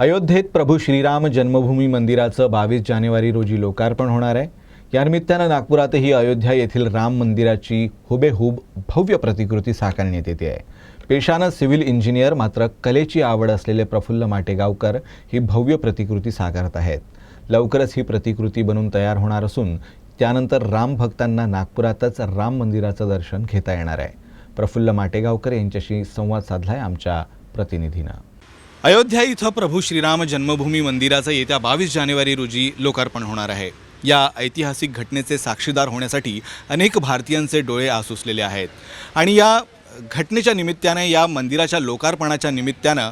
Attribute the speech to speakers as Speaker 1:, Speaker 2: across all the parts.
Speaker 1: अयोध्येत प्रभू श्रीराम जन्मभूमी मंदिराचं बावीस जानेवारी रोजी लोकार्पण होणार आहे. या निमित्तानं नागपुरातही अयोध्या येथील राम मंदिराची हुबेहूब भव्य प्रतिकृती साकारण्यात येते आहे. पेशानं सिव्हिल इंजिनियर मात्र कलेची आवड असलेले प्रफुल्ल माटेगावकर ही भव्य प्रतिकृती साकारत आहेत. लवकरच ही प्रतिकृती बनून तयार होणार असून त्यानंतर राम भक्तांना नागपुरातच राम मंदिराचं दर्शन घेता येणार आहे. प्रफुल्ल माटेगावकर यांच्याशी संवाद साधला आहे आमच्या प्रतिनिधीनं.
Speaker 2: अयोध्या इथं प्रभू श्रीराम जन्मभूमी मंदिराचं येत्या बावीस जानेवारी रोजी लोकार्पण होणार आहे. या ऐतिहासिक घटनेचे साक्षीदार होण्यासाठी अनेक भारतीयांचे डोळे आसुसलेले आहेत. आणि या घटनेच्या निमित्ताने या मंदिराच्या लोकार्पणाच्या निमित्तानं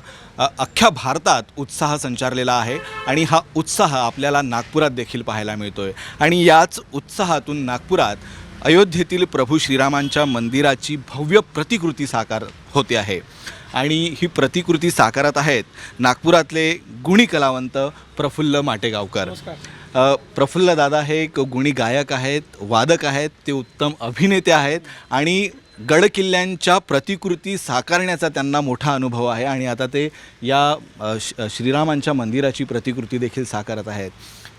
Speaker 2: अख्ख्या भारतात उत्साह संचारलेला आहे आणि हा उत्साह आपल्याला नागपुरात देखील पाहायला मिळतो आहे आणि याच उत्साहातून नागपुरात अयोध्येतील प्रभू श्रीरामांच्या मंदिराची भव्य प्रतिकृती साकार होते आहे. आणि ही प्रतिकृती साकारत आहेत नागपुरातले गुणी कलावंत प्रफुल्ल माटेगावकर. प्रफुल्ल दादा हे एक गुणी गायक आहेत वादक आहेत ते उत्तम अभिनेते आहेत आणि गडकिल्ल्यांच्या प्रतिकृती साकारण्याचा त्यांना मोठा अनुभव आहे आणि आता ते या श्रीरामांच्या मंदिराची प्रतिकृती देखील साकारत आहेत.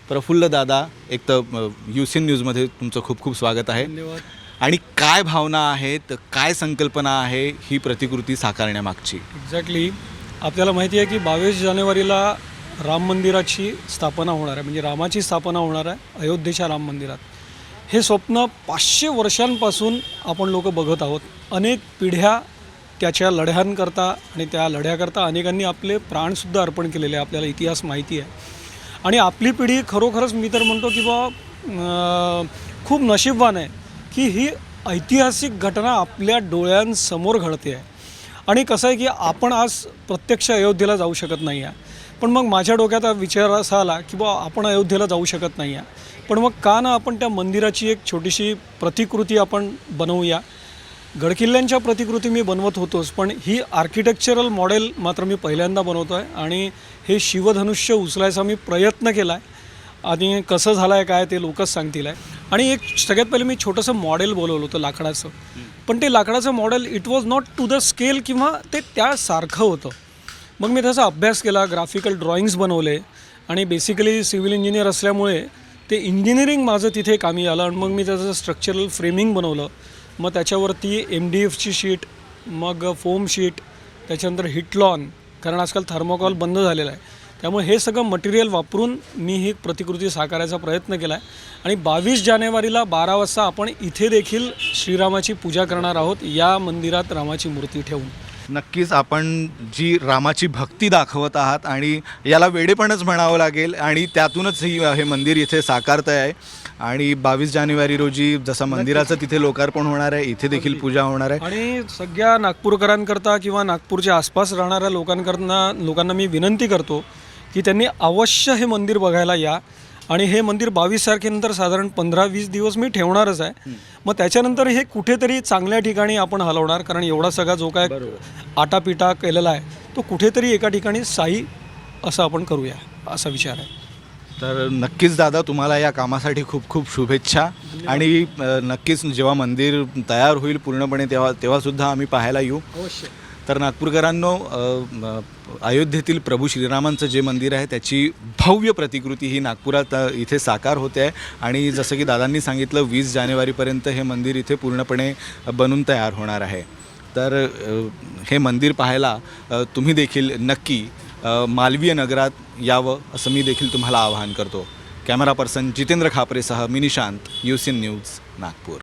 Speaker 2: प्रफुल्ल दादा एक तर यू सी न्यूजमध्ये तुमचं खूप खूप स्वागत आहे.
Speaker 3: धन्यवाद.
Speaker 2: आणि काय भावना आहेत काय संकल्पना आहे ही प्रतिकृती साकारण्यामागची?
Speaker 3: एक्झॅक्टली आपल्याला माहिती आहे की बावीस जानेवारीला राम मंदिराची स्थापना होणार आहे. म्हणजे रामाची स्थापना होणार आहे अयोध्येच्या राम मंदिरात. हे स्वप्न पाचशे वर्षांपासून आपण लोक बघत आहोत. अनेक पिढ्या त्याच्या लढ्यांकरता आणि त्या लढ्याकरता अनेकांनी आपले प्राणसुद्धा अर्पण केलेले आहे. आपल्याला इतिहास माहिती आहे. आणि आपली पिढी खरोखरच मी तर म्हणतो की बा खूप नशीबवान आहे की ही ऐतिहासिक घटना आपल्या डोळ्यांसमोर घडते आहे. आणि कसं आहे की आपण आज प्रत्यक्ष अयोध्येला जाऊ शकत नाही आहे. पण मग माझ्या डोक्यात हा विचार असा आला की बा आपण अयोध्येला जाऊ शकत नाही आहे. पण मग का ना आपण त्या मंदिराची एक छोटीशी प्रतिकृती आपण बनवूया? गडकिल्ल्यांच्या प्रतिकृती मी बनवत होतोच पण ही आर्किटेक्चरल मॉडेल मात्र मी पहिल्यांदा बनवतो आहे आणि हे शिवधनुष्य उचलायचा मी प्रयत्न केला आहे आणि कसं झालं आहे काय ते लोकच सांगतील आहे. आणि एक सगळ्यात पहिले मी छोटंसं मॉडेल बोलवलं होतं लाकडाचं. पण ते लाकडाचं model it was not to the scale किंवा ते त्यासारखं होतं. मग मी त्याचा अभ्यास केला ग्राफिकल ड्रॉइंग्स बनवले आणि बेसिकली सिव्हिल इंजिनियर असल्यामुळे ते इंजिनिअरिंग माझं तिथे कामी आलं आणि मग मी त्याचं स्ट्रक्चरल फ्रेमिंग बनवलं. मग त्याच्यावरती एम डी एफची शीट मग फोम शीट त्याच्यानंतर हिटलॉन कारण आजकाल थर्मोकॉल बंद झालेला आहे. त्यामुळे हे सगळं मटेरियल वापरून मी ही प्रतिकृती साकारायचा प्रयत्न केला आहे आणि बावीस जानेवारीला बारा वाजता आपण इथे देखील श्रीरामाची पूजा करणार आहोत या मंदिरात रामाची मूर्ती ठेवून.
Speaker 2: नक्कीच आपण जी रामाची भक्ती दाखवत आहात आणि याला वेडेपणच म्हणावं लागेल आणि त्यातूनच ही हे मंदिर इथे साकारत आहे. आणि बावीस जानेवारी रोजी जसं मंदिराचं तिथे लोकार्पण होणार आहे इथे देखील पूजा होणार आहे.
Speaker 3: आणि सगळ्या नागपूरकरांकरता किंवा नागपूरच्या आसपास राहणाऱ्या लोकांकरना लोकांना मी विनंती करतो की त्यांनी अवश्य हे मंदिर बघायला या. आणि हे मंदिर बावीस तारखेनंतर साधारण पंधरा वीस दिवस मी ठेवणारच आहे. मग त्याच्यानंतर हे कुठेतरी चांगल्या ठिकाणी आपण हलवणार कारण एवढा सगळा जो काय आटापिटा केलेला आहे तो कुठेतरी एका ठिकाणी साई असं आपण करूया असा विचार आहे.
Speaker 2: तर नक्कीच दादा तुम्हाला या कामासाठी खूप खूप शुभेच्छा. आणि नक्कीच जेव्हा मंदिर तयार होईल पूर्णपणे तेव्हा तेव्हासुद्धा आम्ही पाहायला येऊ.
Speaker 3: अवश्य.
Speaker 2: तर नागपूरकरांनो अयोध्येतील प्रभू श्रीरामांचं जे मंदिर आहे त्याची भव्य प्रतिकृती ही नागपुरात इथे साकार होते आहे. आणि जसं की दादांनी सांगितलं वीस जानेवारीपर्यंत हे मंदिर इथे पूर्णपणे बनून तयार होणार आहे. तर हे मंदिर पाहायला तुम्ही देखील नक्की मालवीय नगरात यावं असं मी देखील तुम्हाला आवाहन करतो. कॅमेरा पर्सन जितेंद्र खापरेसह मी निशांत युसिन न्यूज नागपूर.